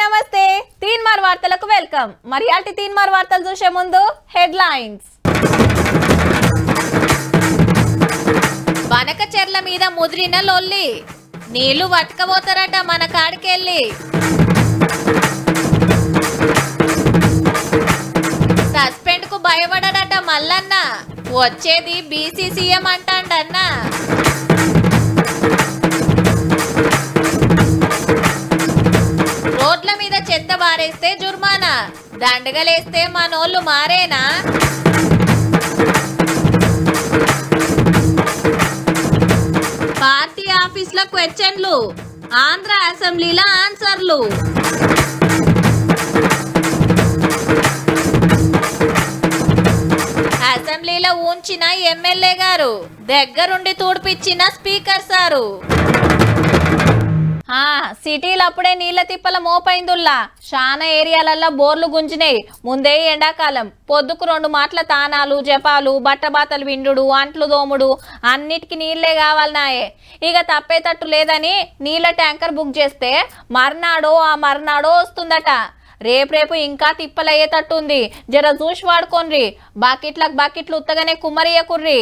నమస్తే. తీన్మార్ వార్తలకు వెల్కమ్. మరి అటు తీన్మార్ వార్తలు చూసే ముందు హెడ్లైన్స్. వనక చెర్ల మీద ముదిరిన లొల్లి. నీళ్ళు వతకపోతారట మన కాడికెళ్ళి. సస్పెండ్కు భయపడడట మల్లన్న. వచ్చేది బీసీసీఎం అంటాండన్నా. రోడ్ల మీద చెత్త బారేస్తే జుర్మానా దండగలేస్తే మనోళ్ళు మారేనా? పార్టీ ఆఫీసుల క్వశ్చన్లు ఆంధ్ర అసెంబ్లీల ఆన్సర్లు. అసెంబ్లీలో ఉంచిన ఎమ్మెల్యే గారు దగ్గరుండి తూడిపిచ్చిన స్పీకర్ సారు. సిటీలు అప్పుడే నీళ్ళ తిప్పల మోపైందుల్లా. చాలా ఏరియాలల్లో బోర్లు గుంజినాయి. ముందే ఎండాకాలం. పొద్దుకు రెండు మాటల తానాలు జపాలు బట్టబాతలు విండుడు అంట్లు దోముడు అన్నిటికీ నీళ్ళే కావాలనాయే ఇక తప్పేటట్టు లేదని నీళ్ళ ట్యాంకర్ బుక్ చేస్తే మర్నాడో ఆ మర్నాడో వస్తుందట. రేపు రేపు ఇంకా తిప్పలయ్యేటట్టుంది జర చూసి వాడుకోన్రి. బాకెట్లకు బాకెట్లు ఉత్తగానే కుమ్మరియకుర్రి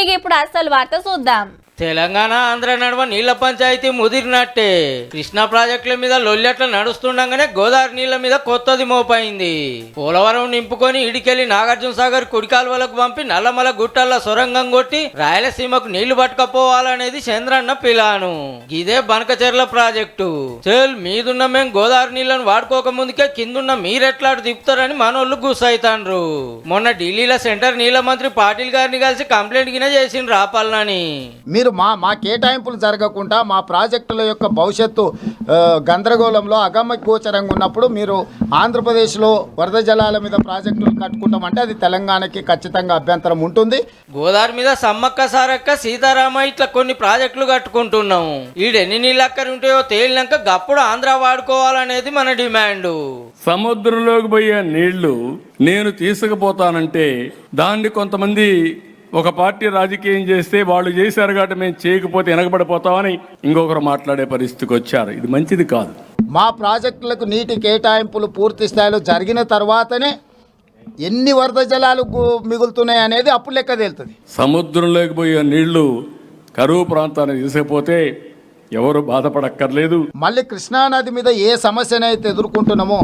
ఇక ఇప్పుడు అసలు వార్త చూద్దాం. తెలంగాణ ఆంధ్ర నడుమ నీళ్ళ పంచాయతీ ముదిరినట్టే కృష్ణా ప్రాజెక్టుల మీద లొల్లెట్ల నడుస్తుండగానే గోదావరి నీళ్ళ మీద కొత్తది మోపైంది. పోలవరం నింపుకొని ఇడికెళ్ళి నాగార్జున సాగర్ కుడికాల్వలకు పంపి నల్లమల గుట్టల్లో సొరంగం కొట్టి రాయలసీమకు నీళ్ళు పట్టుకపోవాలనేది చంద్రన్న పిలాను. ఇదే బనకచెర్ల ప్రాజెక్టు. చెల్ మీదున్న మేం గోదావరి నీళ్ళను వాడుకోక ముందుకే కిందున్న మీరెట్లాడు తిప్పుతారని మనోళ్ళు గుసైతాండ్రు మొన్న ఢిల్లీలో సెంటర్ నీళ్ళ మంత్రి పాటిల్ గారిని కలిసి కంప్లైంట్ గిన చేసిండ్రు రాపాలని మీరు మా మా కేటాయింపులు జరగకుండా మా ప్రాజెక్టుల యొక్క భవిష్యత్తు గందరగోళంలో అగమ్య గోచరంగా ఉన్నప్పుడు మీరు ఆంధ్రప్రదేశ్లో వరద జలాల మీద ప్రాజెక్టులు కట్టుకుంటామంటే అది తెలంగాణకి ఖచ్చితంగా అభ్యంతరం ఉంటుంది. గోదావరి మీద సమ్మక్క సారక్క సీతారామ ఇట్లా కొన్ని ప్రాజెక్టులు కట్టుకుంటున్నాం ఈడెన్ని నీళ్ళు అక్కడి ఉంటాయో తేలినాక గప్పుడు ఆంధ్ర వాడుకోవాలనేది మన డిమాండ్. సముద్రంలోకి పోయే నీళ్ళు నేను తీసుకుపోతానంటే దాన్ని కొంతమంది ఒక పార్టీ రాజకీయం చేస్తే వాళ్ళు చేశారు కాబట్టి మేము చేయకపోతే వెనకబడిపోతామని ఇంకొకరు మాట్లాడే పరిస్థితికి వచ్చారు. ఇది మంచిది కాదు. మా ప్రాజెక్టులకు నీటి కేటాయింపులు పూర్తి స్థాయిలో జరిగిన తర్వాతనే ఎన్ని వరద జలాలు మిగులుతున్నాయి అనేది అప్పుడు లెక్క తేలుతుంది. సముద్రంలోకి పోయే నీళ్ళు కరువు ప్రాంతానికి తీసుకుపోతే ఎవరు బాధపడక్కర్లేదు. మళ్ళీ కృష్ణానది మీద ఏ సమస్యనైతే ఎదుర్కొంటున్నామో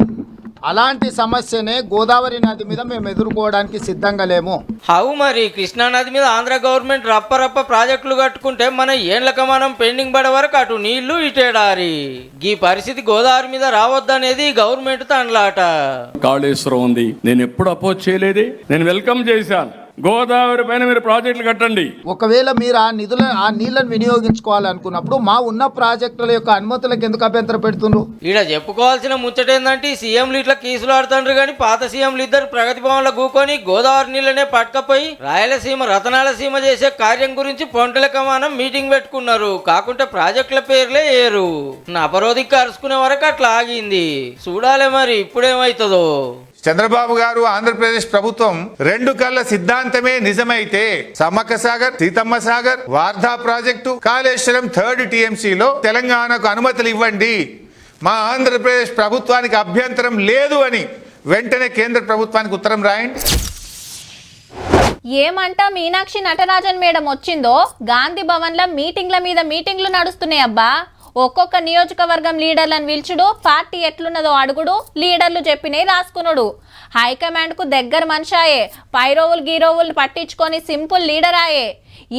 అలాంటి సమస్యనే గోదావరి నది మీద మేము ఎదుర్కోవడానికి సిద్ధంగా లేము. హౌ మరి కృష్ణానది మీద ఆంధ్ర గవర్నమెంట్ రప్ప రప్ప ప్రాజెక్టులు కట్టుకుంటే మన ఏండ్లక మనం పెండింగ్ పడే వరకు అటు నీళ్ళు ఇటేడారి. ఈ పరిస్థితి గోదావరి మీద రావద్దనేది గవర్నమెంట్ తండ్లాట కాళేశ్వరం ఉంది. నేను ఎప్పుడు అపోజ్ చేయలేదే. నేను వెల్కమ్ చేశాను. గోదావరి పైన మీరు ప్రాజెక్టులు కట్టండి. ఒకవేళ మీరు ఆ నిధుల ఆ నీళ్ళను వినియోగించుకోవాలనుకున్నప్పుడు మా ఉన్న ప్రాజెక్టుల యొక్క అనుమతులకు ఎందుకు అభ్యంతరం పెడుతుండ్రు? ఈడ చెప్పుకోవాల్సిన ముచ్చటేందంటే ఈ సీఎంలు ఇట్లా కేసులు ఆడుతుండ్రు కానీ పాత సీఎంలు ఇద్దరు ప్రగతి భవన్లో కూకొని గోదావరి నీళ్ళనే పట్టుకపోయి రాయలసీమ రతనాల సీమ చేసే కార్యం గురించి పొంటలక మనం మీటింగ్ పెట్టుకున్నారు. కాకుంటే ప్రాజెక్టుల పేర్లే ఏరు. నా అపరోధికి అరుచుకునే వరకు అట్లా ఆగింది. చూడాలి మరి ఇప్పుడేమవుతుందో చంద్రబాబు గారు ఆంధ్రప్రదేశ్ ప్రభుత్వం రెండు కళ్ళ సిద్ధాంతమే నిజమైతే సమ్మక్క సాగర్ సీతమ్మ సాగర్ వార్ధా ప్రాజెక్టు కాళేశ్వరం థర్డ్ టీఎంసీలో తెలంగాణకు అనుమతులు ఇవ్వండి. మా ఆంధ్రప్రదేశ్ ప్రభుత్వానికి అభ్యంతరం లేదు అని వెంటనే కేంద్ర ప్రభుత్వానికి ఉత్తరం రాయండి. ఏమంటా మీనాక్షి నటరాజన్ మేడం వచ్చిందో? గాంధీ భవన్లో మీటింగ్ల మీద మీటింగ్లు నడుస్తున్నాయి అబ్బా ఒక్కొక్క నియోజకవర్గం లీడర్లను పిలుచుడు పార్టీ ఎట్లున్నదో అడుగుడు లీడర్లు చెప్పినవి రాసుకునుడు. హైకమాండ్కు దగ్గర మనిషాయే పైరోవులు గీరోవులు పట్టించుకొని సింపుల్ లీడర్ ఆయే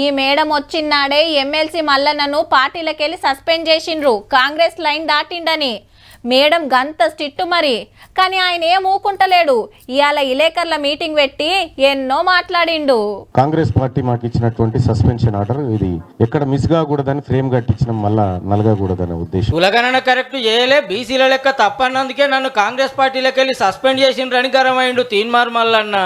ఈ మేడం వచ్చిన్నాడే ఎమ్మెల్సీ మల్లన్నను పార్టీలకెళ్ళి సస్పెండ్ చేసిండ్రు కాంగ్రెస్ లైన్ దాటిండని. మేడం గంత స్టిట్టు మరి. కానీ ఆయన ఏం ఊకుంటలేడు. ఇవాళ ఇలేకర్ల మీటింగ్ పెట్టి ఎన్నో మాట్లాడిండు. కాంగ్రెస్ పార్టీ మాకు ఇచ్చినటువంటి సస్పెన్షన్ ఆర్డర్ ఇది. ఎక్కడ మిస్ కాకూడదని ఫ్రేమ్ కట్టించడం మళ్ళా నలగకూడదనే ఉద్దేశం. కులగణన కరెక్ట్ చేయలే బీసీల లెక్క తప్పన్నందుకే నన్ను కాంగ్రెస్ పార్టీలోకి వెళ్ళి సస్పెండ్ చేసిండ్రని గరమైండు తీన్మార్ మల్లన్న.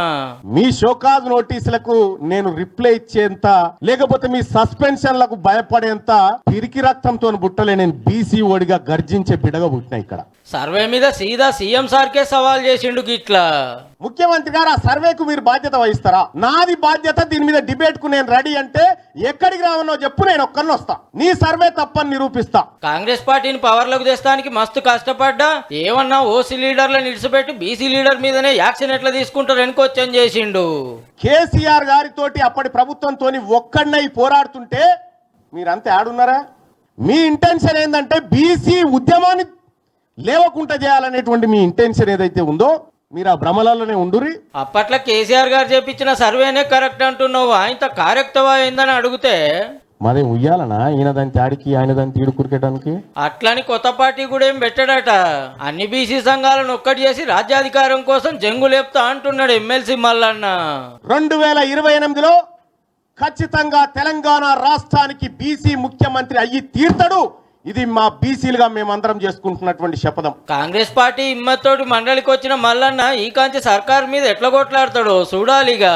మీ షోకాజ్ నోటీసులకు నేను రిప్లై ఇచ్చేంత లేకపోతే మీ సస్పెన్షన్లకు భయపడేంత పిరికి రక్తంతో బుట్టలే నేను బీసీ ఓడిగా గర్జించే బిడగా పుట్టినా ఇక్కడ. సర్వే మీద సీదా సీఎం సార్కే సవాల్ చేసిండు గిట్లా. ముఖ్యమంత్రి గారు ఆ సర్వేకు మీరు బాధ్యత వహిస్తారా? నాది బాధ్యత దీని మీద డిబేట్కు నేను రెడీ అంటే ఎక్కడికి రావనో చెప్పు నేను ఒక్కరిని వస్తా. నీ సర్వే తప్పని నిరూపిస్తా. కాంగ్రెస్ పార్టీని పవర్లోకి తెస్తానికి మస్తు కష్టపడ్డా. ఏమన్నా ఓసీ లీడర్లను ఇడిచిపెట్టి బీసీ లీడర్ మీదనే యాక్షన్ ఎట్లా తీసుకుంటారని క్వశ్చన్ చేసిండు. కేసీఆర్ గారితోటి అప్పటి ప్రభుత్వంతో ఒక్కడినై పోరాడుతుంటే మీరంతా ఆడున్నారా మీ ఇంటెన్షన్ ఏంటంటే బీసీ ఉద్యమాన్ని లేవకుండా చేయాలనేటువంటి మీ ఇంటెన్షన్ ఏదైతే ఉందో మీరు ఆ భ్రమలలోనే ఉండురి అప్పట్లో కేసీఆర్ గారు చేపించిన సర్వేనే కరెక్ట్ అంటున్నావు. ఆయనతో కరెక్టవా అయిందని అడిగితే? మాదే ఉయ్యాలనా? ఈయన దాని తాడికి ఆయన దాని తీడు కురికేయడానికి అట్లని కొత్త పార్టీ కూడా ఏం పెట్టాడట. అన్ని బీసీ సంఘాలను ఒక్కటి చేసి రాజ్యాధికారం కోసం జంగు లేపుతా అంటున్నాడు ఎమ్మెల్సీ మల్లన్న. రెండు వేల ఇరవై ఎనిమిదిలో ఖచ్చితంగా తెలంగాణ రాష్ట్రానికి బీసీ ముఖ్యమంత్రి అయ్యి తీర్తడు. ఇది మా బీసీలుగా మేమందరం చేసుకుంటున్నటువంటి శపథం. కాంగ్రెస్ పార్టీ ఇమ్మతోటి మండలికి వచ్చిన మల్లన్న ఈ కాంచి సర్కార్ మీద ఎట్లా కొట్లాడతాడో చూడాలిగా.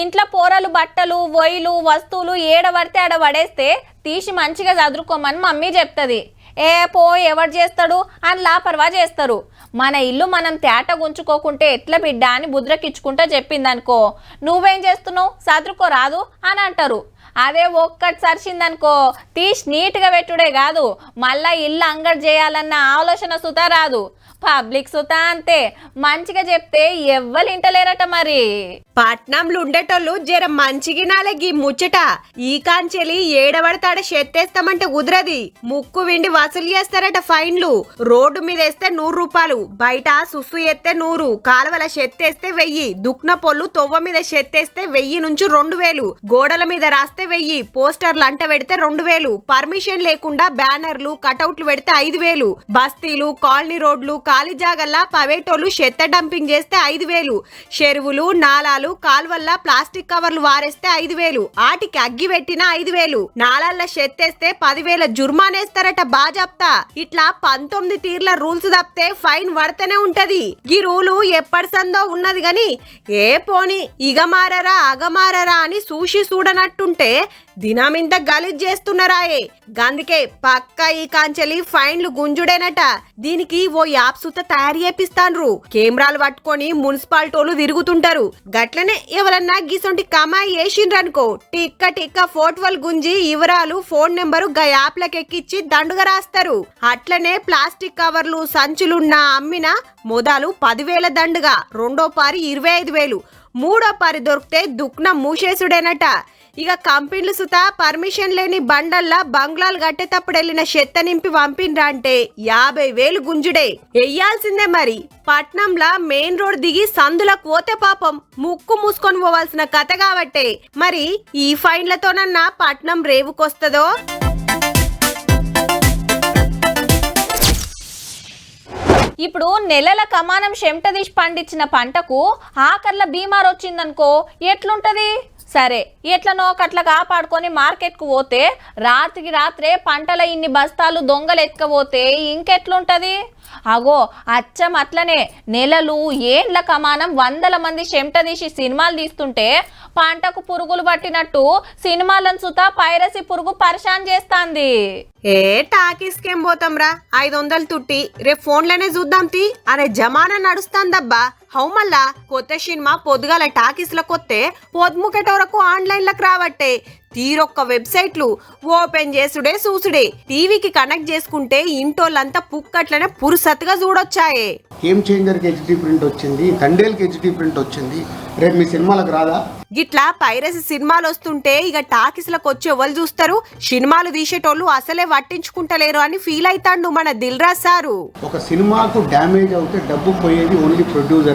ఇంట్లో పోరలు బట్టలు వొయ్యిలు వస్తువులు ఏడ పడితే ఆడ పడేస్తే తీసి మంచిగా చదువుకోమని మమ్మీ చెప్తుంది. ఏ పో ఎవడు చేస్తాడు అని లాపర్వా చేస్తారు. మన ఇల్లు మనం తేట గుంచుకోకుంటే ఎట్లా బిడ్డ అని బుద్రకిచ్చుకుంటా చెప్పిందనుకో. నువ్వేం చేస్తున్నావు? సదురుకో రాదు అని అంటారు. అదే ఒక్కటి సరిచిందనుకో తీసి నీట్గా పెట్టుడే కాదు. మళ్ళా ఇల్లు అంగడి చేయాలన్న ఆలోచన సుతా రాదు. పబ్లిక్ సుతా అంతే. మంచిగా చెప్తే ఎవ్వరు ఇంటలేరట మరి. పట్నంలో ఉండేటోళ్ళు జర మంచిగినాలే గీ ముచ్చట. ఈ కాంచెలి ఏడబడతాడ షెత్తేస్తామంటే కుదరది. ముక్కు విండి వసూలు చేస్తారట ఫైన్లు. రోడ్డు మీద వేస్తే నూరు రూపాయలు. బయట సుస్సు ఎత్తే నూరు. కాలువల షెత్తేస్తే వెయ్యి. దుక్న పొల్లు తొవ్వ మీద షెత్తేస్తే వెయ్యి నుంచి రెండు వేలు. గోడల మీద రాస్తే వెయ్యి. పోస్టర్లు అంట పెడితే రెండు వేలు. పర్మిషన్ లేకుండా బ్యానర్లు కటౌట్లు పెడితే ఐదు వేలు. బస్తీలు కాలనీ రోడ్లు ఖాళీ జాగల్లా పవేటోళ్ళు చెత్త డంపింగ్ చేస్తే ఐదు వేలు. చెరువులు నాలాలు కాల్వల్లా ప్లాస్టిక్ కవర్లు వారేస్తే ఐదు వేలు. ఆటికి అగ్గి పెట్టిన ఐదు వేలు. నాలాల్ల చెత్తేస్తే పదివేల జుర్మానేస్తారట బాజాప్తా. ఇట్లా పంతొమ్మిది తీర్ల రూల్స్ తప్పితే ఫైన్ పడతనే ఉంటది. ఈ రూలు ఎప్పటి సందో ఉన్నది గని ఏ పోని ఇగమారరా అగమారరా అని చూసి చూడనట్టుంటే దినామింత గలీజ్ చేస్తున్నారాయే. గందుకే పక్క ఈ కాంచెలి ఫైన్లు గుంజుడేనట. దీనికి ఓ యాప్ సుత తయారు చేపిస్తాన్రు కెమెరాలు పట్టుకొని మున్సిపాలిటోలు తిరుగుతుంటారు. గట్లనే ఎవరన్నా గిసొంటి కమాయి వేసిండ్రనుకో టిక్క టిక్క ఫోటోలు గుంజి వివరాలు ఫోన్ నెంబరు గా యాప్లకు ఎక్కిచ్చి దండుగా రాస్తారు. అట్లనే ప్లాస్టిక్ కవర్లు సంచులున్న అమ్మిన మొదలు పదివేల దండుగా రెండో పారి ఇరవై ఐదు వేలు మూడో పారి దొరికితే దుక్న మూసేసుడేనట. ఇక కంపెనీలు సుత పర్మిషన్ లేని బండల్లా బంగ్లాలు కట్టేటప్పుడు వెళ్ళిన చెత్త నింపి పంపిండ్రా అంటే యాభై వేలు గుంజుడే. వెయ్యాల్సిందే మరి. పట్నంలా మెయిన్ రోడ్ దిగి సందులకు పోతే పాపం. ముక్కు మూసుకొని పోవాల్సిన కథ కాబట్టే. మరి ఈ ఫైన్లతోనన్నా పట్నం రేవుకొస్తదో? ఇప్పుడు నెలల కమానం చెమట తీసి పండించిన పంటకు ఆఖర్ల బీమార్ వచ్చిందనుకో ఎట్లుంటది? సరే ఎట్లనో కట్ల కాపాడుకొని మార్కెట్కు పోతే రాత్రికి రాత్రే పంటల ఇన్ని బస్తాలు దొంగలు ఎత్తుకపోతే ఇంకెట్లుంటది? అగో అచ్చం అట్లనే నెలలు ఏండ్ల కమానం వందల మంది చెమట తీసి సినిమాలు తీస్తుంటే పంటకు పురుగులు పట్టినట్టు సినిమాలను సుతా పైరసి పురుగు పరిశాన్ చేస్తాంది. ఏ టాకీస్కేం పోతాం రా ఐదు వందలు తుట్టి రేపు ఫోన్లోనే చూద్దాం తీ. అనే జమానా నడుస్తాందబ్బా. హౌ మళ్ళా కొత్త సినిమా పొద్దుగాల టాకీస్ల కొత్తే పొద్దుముకెట వరకు ఆన్లైన్లకు రావట్టే. తీరొక్క వెబ్సైట్లు ఓపెన్ చేసుడే చూసుడే. టీవీకి కనెక్ట్ చేసుకుంటే ఇంటోళ్ళంతా పుక్కట్లనే పురుసత్తుగా చూడొచ్చాయే. గేమ్ చేంజర్కి హెచ్డి ప్రింట్ వచ్చింది తండేల్కి హెచ్డి ప్రింట్ వచ్చింది. రేపు మీ సినిమాలకు రాదా? గిట్లా పైరసి సినిమాలు వస్తుంటే ఇక టాకీస్లకు వచ్చి ఎవరు చూస్తారు? సినిమాలు తీసేటోళ్ళు అసలే పట్టించుకుంటలేరు అని ఫీల్ అయితాండు మన దిల్ రాజ్ సారు. ఒక సినిమాకు డ్యామేజ్ అవుతే డబ్బు పోయేది ఓన్లీ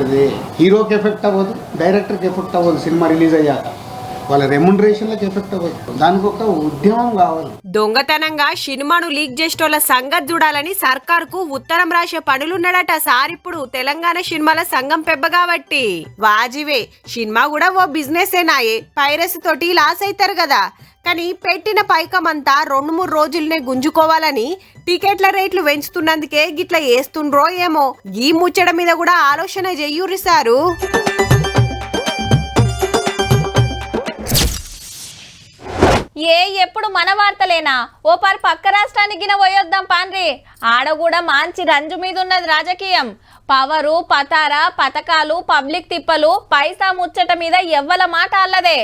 ప్రొడ్యూసర్దే హీరోకి ఎఫెక్ట్ అవ్వదు డైరెక్టర్కి ఎఫెక్ట్ అవ్వదు సినిమా రిలీజ్ అయ్యాక. వాళ్ళ రెమ్యునరేషన్లకు ఎఫెక్ట్ అవ్వదు దానికి ఒక ఉద్యమం కావాలి. దొంగతనంగా సినిమాను లీక్ చేసేటోళ్ళ సంగతి చూడాలని సర్కారుకు ఉత్తరం రాసే పనులున్నాడట సార్ ఇప్పుడు. తెలంగాణ సినిమాల సంఘం పెబ్బ కాబట్టి. వాజివే సినిమా కూడా ఓ బిజినెస్ ఏనాయే పైరసీ తోటి లాస్ అవుతారు కదా. కానీ పెట్టిన పైకమంతా రెండు మూడు రోజులనే గుంజుకోవాలని టికెట్ల రేట్లు పెంచుతున్నందుకే గిట్ల వేస్తుండ్రో ఏమో. ఈ ముచ్చట మీద కూడా ఆలోచన చెయ్యూరి సారు. ఏ ఎప్పుడు మన వార్తలేనా? ఓ పారి పక్క రాష్ట్రానికి గిన పోయొద్దాం పాన్రి. ఆడ కూడా మంచి రంజు మీద ఉన్నది రాజకీయం. పవరు పతారా పథకాలు పబ్లిక్ తిప్పలు పైసా ముచ్చట మీద ఎవ్వల మాట అల్లదే.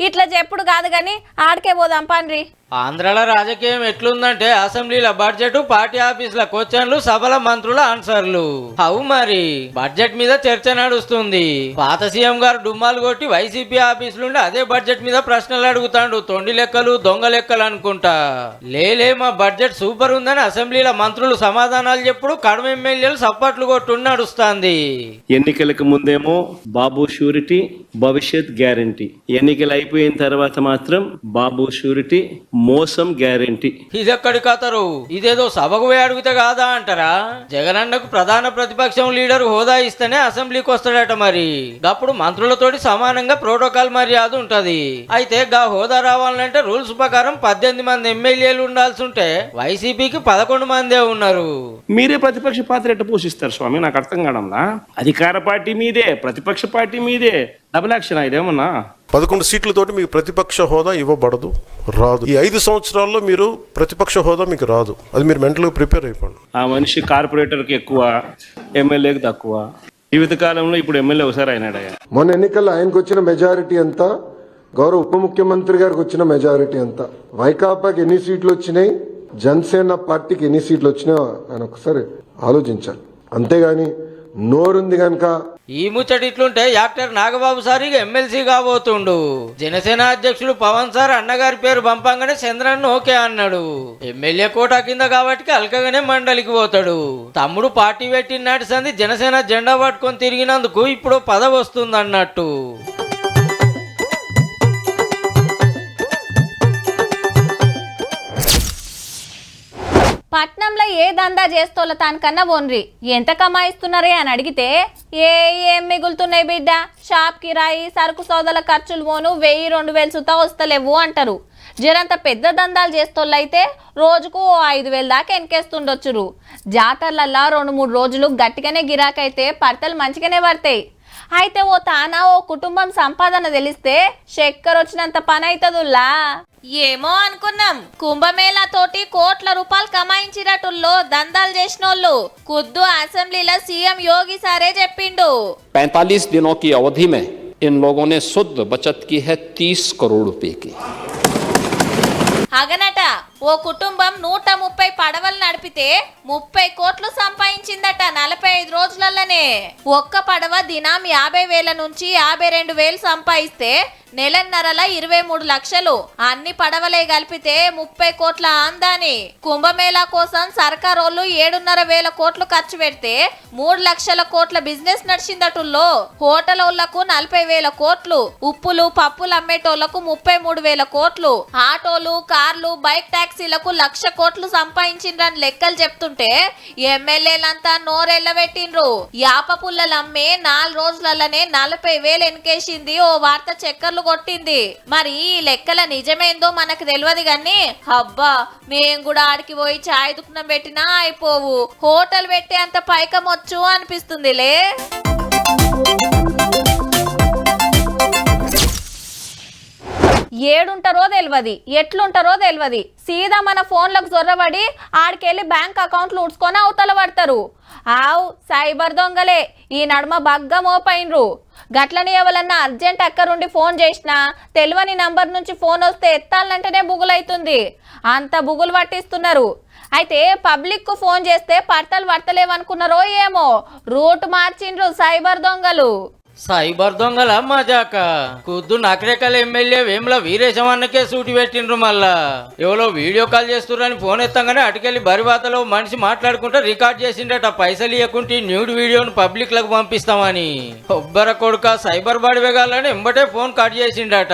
ఇట్లా చెప్పుడు కాదు కానీ ఆడికే పోదాం పాన్రి. ఆంధ్రాల రాజకీయం ఎట్లుందంటే అసెంబ్లీల బడ్జెట్ పార్టీ ఆఫీసుల క్వశ్చన్లు సభల మంత్రుల ఆన్సర్లు. అవు మరి. బడ్జెట్ మీద చర్చ నడుస్తుంది. పాత సీఎం గారు డుమ్మాలు కొట్టి వైసీపీ ఆఫీస్ నుండి అదే బడ్జెట్ మీద ప్రశ్నలు అడుగుతాడు. తొండి లెక్కలు దొంగ లెక్కలు అనుకుంటా. లేలే మా బడ్జెట్ సూపర్ ఉందని అసెంబ్లీల మంత్రులు సమాధానాలు చెప్పుడు కడమ ఎమ్మెల్యేలు సప్పట్లు కొట్టు నడుస్తుంది. ఎన్నికలకు ముందేమో బాబు షూరిటీ భవిష్యత్ గ్యారంటీ. ఎన్నికలు అయిపోయిన తర్వాత మాత్రం బాబు షూరిటీ మోసం గ్యారంటీ. ఇదెక్కడి కథరు ఇదేదో సభకు పోయి అడిగితే కాదా అంటారా? జగనన్నకు ప్రధాన ప్రతిపక్షం లీడర్ హోదా ఇస్తేనే అసెంబ్లీకి వస్తాడట మరి. అప్పుడు మంత్రులతోటి సమానంగా ప్రోటోకాల్ మర్యాద ఉంటది. అయితే గా హోదా రావాలంటే రూల్స్ ప్రకారం పద్దెనిమిది మంది ఎమ్మెల్యేలు ఉండాల్సి ఉంటే వైసీపీకి పదకొండు మందే ఉన్నారు. మీరే ప్రతిపక్ష పాత్ర ఎట్ట పోషిస్తారు స్వామి? నాకు అర్థం కావడంలా అధికార పార్టీ మీదే ప్రతిపక్ష పార్టీ మీదే. డబుల్ యాక్షన్ ఇదేమన్నా? పదకొండు సీట్లతోటి మీకు ప్రతిపక్ష హోదా ఇవ్వబడదు రాదు. ఈ ఐదు సంవత్సరాల్లో మీరు ప్రతిపక్ష హోదా మీకు రాదు. అది మీరు మెంటల్గా ప్రిపేర్ అయిపోండి. ఆ మనిషి కార్పొరేటర్కి ఎక్కువ ఎమ్మెల్యేకి తక్కువ. జీవితకాలంలో ఇప్పుడు ఎమ్మెల్యే ఒకసారి అయినాడయ్యా. మొన్న ఎన్నికల్లో ఆయనకు వచ్చిన మెజారిటీ ఎంత? గౌరవ ఉప ముఖ్యమంత్రి గారికి వచ్చిన మెజారిటీ ఎంత? వైకాపాకి ఎన్ని సీట్లు వచ్చినాయి? జనసేన పార్టీకి ఎన్ని సీట్లు వచ్చినాయో ఆయన ఒకసారి ఆలోచించాలి. అంతేగాని నోరుంది గనక. ఈ ముచ్చటి ఇట్లుంటే యాక్టర్ నాగబాబు సార్ ఇక ఎమ్మెల్సీ కాబోతుండు. జనసేన అధ్యక్షుడు పవన్ సార్ అన్నగారి పేరు పంపంగానే చంద్రన్ ఓకే అన్నాడు. ఎమ్మెల్యే కోటా కింద కాబట్టి అల్కగానే మండలికి పోతాడు. తమ్ముడు పార్టీ పెట్టిన నాటి సంది జనసేన జెండా పట్టుకొని తిరిగినందుకు ఇప్పుడు పదవి వస్తుంది అన్నట్టు పట్నంలో ఏ దందా చేస్తోళ్ళ తానికన్నా ఓన్రి? ఎంత కమాయిస్తున్నారే అని అడిగితే ఏ ఏం మిగులుతున్నాయి బిడ్డ? షాప్ కిరాయి సరుకు సోదల ఖర్చులు పోను వెయ్యి రెండు వేలు సుతా వస్తలేవు అంటారు. జరంత పెద్ద దందాలు చేస్తోళ్ళైతే రోజుకు ఓ ఐదు వేలు దాకా ఎనికేస్తుండొచ్చురు. జాతరలల్లా రెండు మూడు రోజులు గట్టిగానే గిరాకైతే పడతలు మంచిగానే పడతాయి. అయితే ఓ తానా ఓ కుటుంబం సంపాదన తెలిస్తే చక్కెర వచ్చినంత పని అవుతుందిలా ఏమో అనుకున్నాం కుంభమేళా తోటి కోట్ల రూపాయలు కమాయించినట్టుల్లో దందాలు చేసినోళ్ళు కుద్దు అసెంబ్లీలో సీఎం యోగి సారే చెప్పిండు 45 दिनों की अवधि में इन लोगों ने शुद्ध बचत की है 30 करोड़ रुपए की అగనట ఓ కుటుంబం నూట ముప్పై పడవలు నడిపితే ముప్పై కోట్లు సంపాదించిందట నలభై ఐదు రోజులలోనే ఒక్క పడవ దినం యాభై వేల నుంచి యాభై రెండు వేలు సంపాదిస్తే నెలన్నరల ఇరవై మూడు లక్షలు. అన్ని పడవలే కలిపితే ముప్పై కోట్ల ఆందాని. కుంభమేళా కోసం సర్కారోళ్ళు ఏడున్నర వేల కోట్లు ఖర్చు పెడితే మూడు లక్షల కోట్ల బిజినెస్ నడిచిందటుల్లో. హోటలోళ్ళకు నలభై వేల కోట్లు ఉప్పులు పప్పులు అమ్మేటోళ్ళకు ముప్పై మూడు వేల కోట్లు. ఆటోలు కార్లు బైక్ టాక్సీలకు లక్ష కోట్లు సంపాదించిండ్రని లెక్కలు చెప్తుంటే ఎమ్మెల్యేలంతా నోరెళ్ళబెట్టిండ్రు యాప పుల్లలమ్మే నాలుగు రోజులలోనే నలభై వేలు ఎన్కేసింది ఓ వార్త చక్కర్లు కొట్టింది. మరి ఈ లెక్కల నిజమేందో మనకు తెలియదు గాని అబ్బా మేం కూడా ఆడికి పోయి చాయ్ దుకాణం పెట్టినా అయిపోవు. హోటల్ పెట్టే అంత పైకమొచ్చు అనిపిస్తుందిలే. ఏడుంటారో తెలియదు ఎట్లుంటారో తెలియదు సీదా మన ఫోన్లకు జొర్రబడి ఆడికెళ్ళి బ్యాంక్ అకౌంట్లు ఉడ్చుకొని అవతల పడతారు. ఆవ్ సైబర్ దొంగలే ఈ నడుమ బగ్గ మోపైనరు. గట్లని ఎవరన్నా అర్జెంట్ అక్కరుండి ఫోన్ చేసినా తెలియని నంబర్ నుంచి ఫోన్ వస్తే ఎత్తాలంటేనే బుగులైతుంది. అంత బుగులు పట్టిస్తున్నారు. అయితే పబ్లిక్కు ఫోన్ చేస్తే పర్తలు పడతలేవనుకున్నారో ఏమో. రూట్ మార్చిండ్రు సైబర్ దొంగలు. సైబర్ దొంగల మజాక. కుద్దు నకరేకల్ ఎమ్మెల్యే వేముల వీరేశం అన్నకే సూటి పెట్టిండ్రు మళ్ళా. ఎవరో వీడియో కాల్ చేస్తుర్రని ఫోన్ ఎత్తంగానే అటుకెళ్ళి బరివాతలో మనిషి మాట్లాడుకుంటే రికార్డ్ చేసిండట పైసలు ఇవ్వకుంటే న్యూడ్ వీడియోను పబ్లిక్లకు పంపిస్తామని. కొబ్బర కొడుక సైబర్ బాడి బడివేగాలని ఎంబటే ఫోన్ కట్ చేసిండట.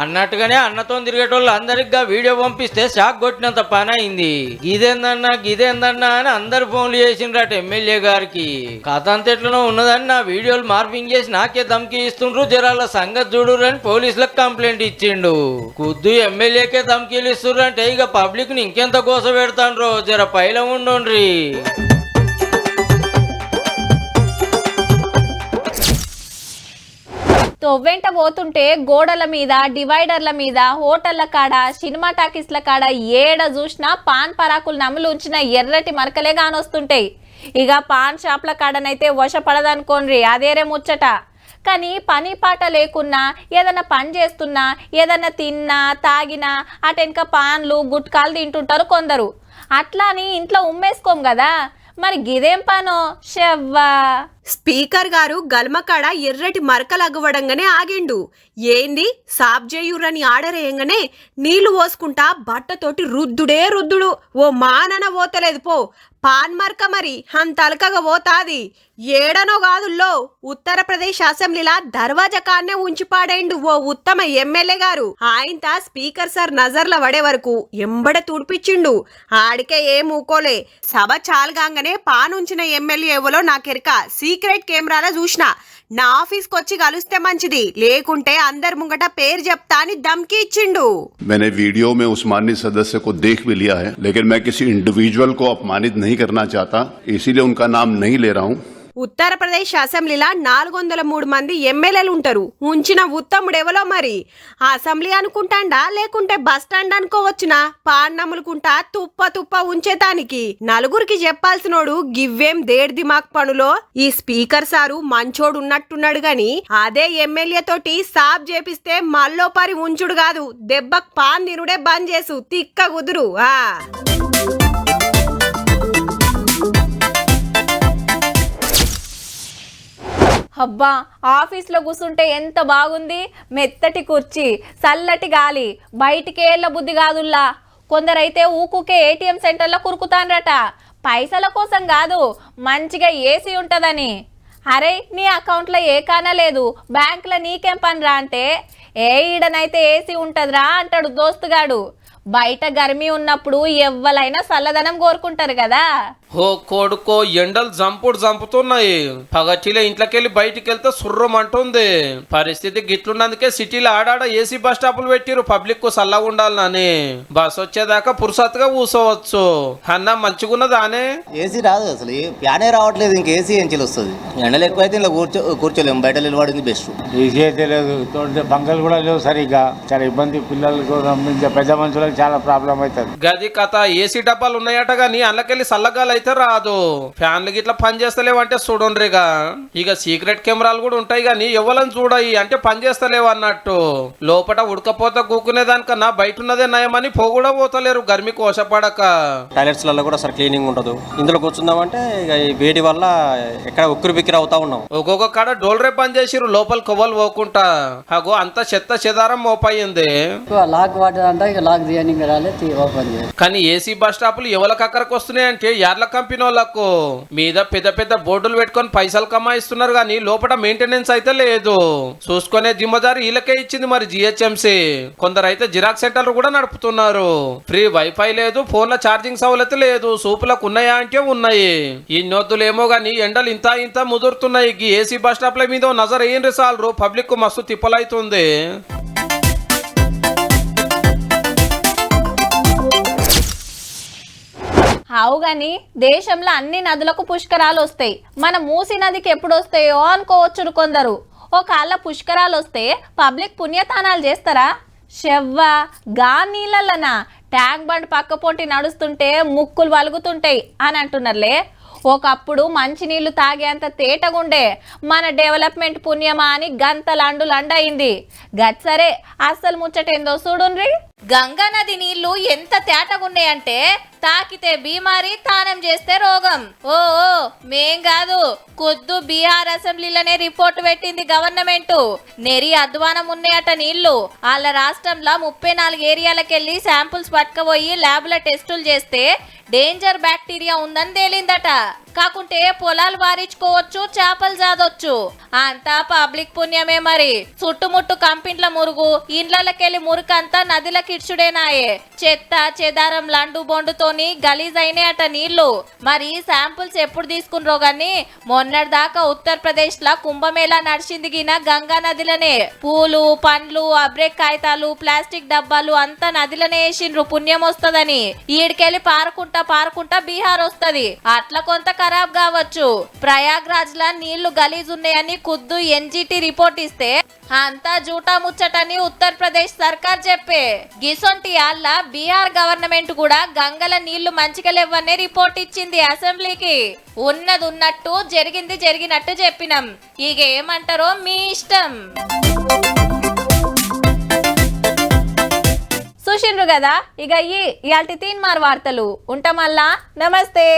అన్నట్టుగానే అన్నతో తిరిగేటోళ్ళు అందరిగా వీడియో పంపిస్తే షాక్ కొట్టినంత పని అయింది గిదేందన్నా గిదేందన్నా అని అందరు ఫోన్లు చేసిండ్రట ఎమ్మెల్యే గారికి. కథ అంతెట్లనో ఉన్నదని నా వీడియోలు మార్పింగ్ చేసి నాకే ధమ్కి ఇస్తుండ్రు జరాల సంగతి చూడురు అని పోలీసులకు కంప్లైంట్ ఇచ్చిండు. కుద్దు ఎమ్మెల్యేకే ధమ్కీలు ఇస్తుండ్రు అంటే ఇక పబ్లిక్ని ఇంకెంత కోస పెడతాండ్రో జర పైల ఉండుండ్రి. తొవ్వెంట పోతుంటే గోడల మీద డివైడర్ల మీద హోటళ్ళ కాడ సినిమా టాకీస్ల కాడ ఏడ చూసినా పాన్ పరాకులు నమ్ములు ఉంచిన ఎర్రటి మరకలే కానొస్తుంటాయి ఇక పాన్ షాప్ల కాడనైతే వశపడదనుకోండి అదేరే ముచ్చట. కానీ పని పాట లేకున్నా ఏదైనా పని చేస్తున్నా ఏదైనా తిన్నా తాగినా అటెనక పాన్లు గుట్కాలు తింటుంటారు కొందరు. అట్లా అని ఇంట్లో ఉమ్మేసుకోం కదా మరి గిదేం పనో? షవ్వా! స్పీకర్ గారు గల్మకాడ ఎర్రటి మరకలగ్గవడంగానే ఆగిండు. ఏంది? సాబ్ చేయుర్రని ఆర్డర్ వేయంగానే నీళ్ళు పోసుకుంటా బట్టతోటి రుద్దుడే రుద్దుడు. ఓ మానన పోతలేదు పో. పాన్ మరక మరి అంతలకగా పోతాది. ఏడనో కాదుల్లో ఉత్తరప్రదేశ్ అసెంబ్లీలా దర్వాజా కాన్నే ఉంచి పాడైండు ఓ ఉత్తమ ఎమ్మెల్యే గారు. ఆయంత స్పీకర్ సార్ నజర్ల పడే వరకు ఎంబడ తుడిపిచ్చిండు ఆడికే ఏం ఊకోలే. సభ చాలుగానే పాన్ ఉంచిన ఎమ్మెల్యే ఎవలో నాకెరక సీక్రెట్ కెమెరాలో చూసిన నా ఆఫీస్కి వచ్చి కలిస్తే మంచిది లేకుంటే అందరి ముంగట పేరు చెప్తా అని దమ్కి ఇచ్చిండు मैंने वीडियो में उस माननीय सदस्य को देख भी लिया है लेकिन मैं किसी इंडिविजुअल को अपमानित नहीं करना चाहता इसीलिए उनका नाम नहीं ले रहा हूँ ఉత్తరప్రదేశ్ అసెంబ్లీలో నాలుగు వందల మూడు మంది ఎమ్మెల్యేలు ఉంటారు ఉంచిన ఉత్తముడెవలో మరి? అసెంబ్లీ అనుకుంటాండా? లేకుంటే బస్ స్టాండ్ అనుకోవచ్చునా? పాన్ తుప్ప తుప్ప ఉంచేతానికి. నలుగురికి చెప్పాల్సినోడు గివ్వేం దేడ్ దిమాక్ పనులో? ఈ స్పీకర్ సారు మంచోడు ఉన్నట్టున్నాడు గాని అదే ఎమ్మెల్యే తోటి సాబ్ చేపిస్తే మల్లోపరి ఉంచుడు కాదు. దెబ్బకు పాన్ తినుడే బంద్ చేసు. తిక్క కుదురు ఆ అబ్బా ఆఫీస్లో కూర్చుంటే ఎంత బాగుంది? మెత్తటి కుర్చీ చల్లటి గాలి బయటికి ఏళ్ళ బుద్ధి కాదుల్లా. కొందరైతే ఊకుకే ఏటీఎం సెంటర్లో కురుకుతాన్రట. పైసల కోసం కాదు మంచిగా ఏసీ ఉంటుందని. అరే నీ అకౌంట్లో ఏ కానా లేదు. బ్యాంకులో నీకేం పనిరా అంటే? ఏ ఈడనైతే ఏసీ ఉంటుందిరా అంటాడు దోస్తుగాడు. బయట గర్మీ ఉన్నప్పుడు ఎవ్వలైనా చల్లదనం కోరుకుంటారు కదా. ఓ కొడుకో ఎండలు జంపుడు జంపుతున్నాయి. పగటిలో ఇంట్లోకెళ్ళి బయటికి వెళ్తే సుర్రం అంటుంది. పరిస్థితి గిట్లున్నందుకే సిటీలో ఆడాడ ఏసీ బస్ స్టాపులు పెట్టిరు పబ్లిక్కు చల్లగా ఉండాలని బస్ వచ్చేదాకా పురుసత్తుగా కూసోవచ్చు అన్న మంచిగున్నదానే? ఏసీ రాదు అసలు. ఫ్యానే రావట్లేదు. ఇంక ఏసీ ఏం వస్తుంది ఎండలు ఎక్కువైతే ఇలా కూర్చో కూర్చోలేము బయట నిలబడింది బెస్ట్. ఈజీ అయితే లేదు. బంకలు కూడా లేవు సరిగ్గా. చాలా ఇబ్బంది. పిల్లలకు పెద్ద మనుషులకు చాలా ప్రాబ్లం అవుతుంది. గది కథ. ఏసీ డబ్బాలు ఉన్నాయట గాని అందులోకెళ్ళి చల్లగాలి అయితే రాదు. ఫ్యాన్లు గిట్లా పని చేస్తలేవంటే చూడండిగా ఇక సీక్రెట్ కెమెరాలు కూడా ఉంటాయి గాని ఎవరని చూడయి? అంటే పని చేస్తలేవు అన్నట్టు. లోపల ఉడకపోత కూకునే దానికన్నా బయట ఉన్నదే నయమని పోగుడా పోతలేరు గర్మి కోసపడక. టాయిలెట్స్లలో కూడా అసలు క్లీనింగ్ ఉండదు. ఇందులో కూర్చుందామంటే ఇక ఈ వేడి వల్ల ఎక్కడ ఉక్కిరి బిక్కిరి అవుతా ఉన్నాం. ఒక్కొక్క కాడ డోల్రే పని చేసిరు లోపల కొవ్వలు పోకుంటా. అగో అంత చెత్త చెదారం మోపయింది. లాక్ పడ్డదంట ఇక లాక్ తీయడానికి రాలే చేయాలి కానీ ఏసీ బస్ స్టాపులు ఎవరికి అక్కడికి వస్తున్నాయంటే యార్ల కంపెనీ వాళ్ళకు మీద పెద్ద పెద్ద బోర్డులు పెట్టుకొని పైసలు కమాయిస్తున్నారు కానీ లోపల మెయింటెనెన్స్ అయితే లేదు. చూసుకునే జిమ్మదారి వీళ్ళకే ఇచ్చింది మరి జిహెచ్ఎంసి కొందరు అయితే జిరాక్స్ సెంటర్లు కూడా నడుపుతున్నారు. ఫ్రీ వైఫై లేదు ఫోన్ల ఛార్జింగ్ సౌలత్ లేదు సూపులకు ఉన్నాయా అంటే ఉన్నాయి. ఈ నొద్దులేమో గాని ఎండలు ఇంత ఇంత ముదురుతున్నాయి. ఏసీ బస్ స్టాప్ల మీద నజర్ ఏం రిసాలరు పబ్లిక్ మస్తు తిప్పలైతుంది. అవు గాని దేశంలో అన్ని నదులకు పుష్కరాలు వస్తాయి. మన మూసి నదికి ఎప్పుడు వస్తాయో అనుకోవచ్చు కొందరు. ఒకవేళ పుష్కరాలు వస్తే పబ్లిక్ పుణ్యతానాలు చేస్తారా? షెవ్వ గా నీళ్ళలనా ట్యాంక్ బండ్ పక్కపోటి నడుస్తుంటే ముక్కులు వలుగుతుంటాయి అని అంటున్నారులే. ఒకప్పుడు మంచినీళ్ళు తాగేంత తేటగుండే మన డెవలప్మెంట్ పుణ్యమా అని గంతలండు లండయింది. గచ్చరే అస్సలు ముచ్చటేందో చూడుండ్రి. గంగా నది నీళ్ళు ఎంత తేటగున్నాయంటే తాకితే బీమారి తానం చేస్తే రోగం. ఓ మేం కాదు. కొద్దు బీహార్ అసెంబ్లీలోనే రిపోర్ట్ పెట్టింది గవర్నమెంట్. నెరి అధ్వానం ఉన్నాయట నీళ్ళు. వాళ్ళ రాష్ట్రంలో ముప్పై నాలుగు ఏరియాలకెళ్ళి శాంపుల్స్ పట్టుకుపోయి ల్యాబ్ల టెస్టులు చేస్తే డేంజర్ బ్యాక్టీరియా ఉందని తేలిందట. కాకుంటే పొలాలు వారించుకోవచ్చు చేపలు జాదొచ్చు. అంతా పబ్లిక్ పుణ్యమే మరి. చుట్టుముట్టు కంపింట్ల మురుగు ఇండ్లకెళ్ళి మురుకంతా నదిలకి కిడ్చుడేనాయే చెత్త చెదారం లండు బొండుతోని గలీజ్ అయినాయట నీళ్ళు. మరి శాంపుల్స్ ఎప్పుడు తీసుకున్నారో గాని మొన్నటిదాకా ఉత్తరప్రదేశ్ లా కుంభమేళా నడిచింది గిన గంగా నదిలోనే. పూలు పండ్లు అబ్రేక్ కాగితాలు ప్లాస్టిక్ డబ్బాలు అంతా నదిలనే వేసిండ్రు. పుణ్యం వస్తదని. ఈడికెళ్ళి పారుకుంటా పారుకుంటా బీహార్ వస్తది. అట్లా కొంత ఖరాబ్ కావచ్చు. ప్రయాగ్రాజ్ లా నీళ్ళు గలీజ్ ఉన్నాయని కుద్దు ఎన్జిటి రిపోర్ట్ ఇస్తే అంతా జూటా ముచ్చటని ఉత్తరప్రదేశ్ సర్కార్ చెప్పే. గిసొంటి ఆళ్ళ బీహార్ గవర్నమెంట్ కూడా గంగల నీళ్ళు మంచిగా రిపోర్ట్ ఇచ్చింది అసెంబ్లీకి. ఉన్నది ఉన్నట్టు జరిగింది జరిగినట్టు చెప్పినాం. ఇక ఏమంటారో మీ ఇష్టం. చూసిండ్రు కదా? ఇక ఈ ఇయాల్టి తీన్ వార్తలు. ఉంటామల్లా? నమస్తే.